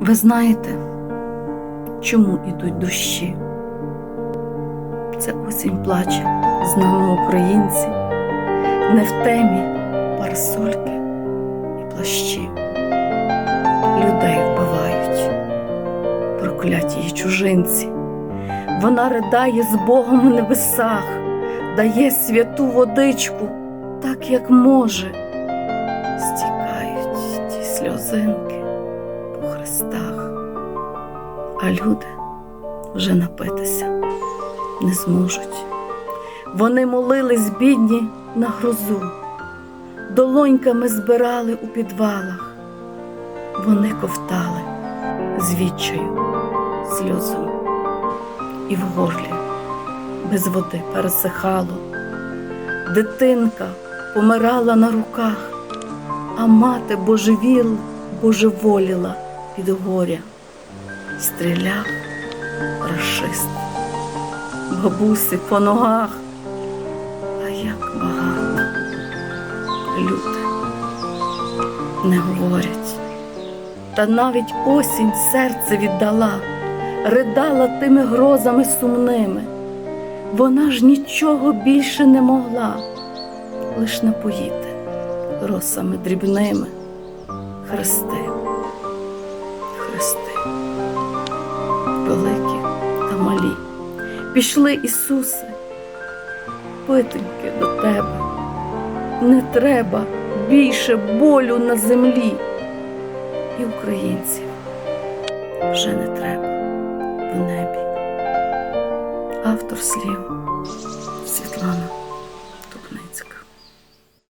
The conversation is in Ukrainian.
Ви знаєте, чому ідуть дощі? Це осінь плаче з нами українці, не в темі парасольки і плащі. Людей вбивають, прокляті її чужинці. Вона ридає з Богом в небесах, дає святу водичку, так як може. Стікають ті сльозинки хрестах, а люди вже напитися не зможуть. Вони молились бідні на грозу, долоньками збирали у підвалах, вони ковтали з відчаю сльозу, і в горлі без води пересихало. Дитинка помирала на руках, а мати божевіл божеволіла від горя. Стріляв рашист, бабусі по ногах. А як багато люди не говорять. Та навіть осінь серце віддала, ридала тими грозами сумними. Вона ж нічого більше не могла, лиш напоїти росами дрібними хрести, хрести, великі та малі. Пішли, Ісусе, питеньки до Тебе. Не треба більше болю на землі. І українців вже не треба в небі. Автор слів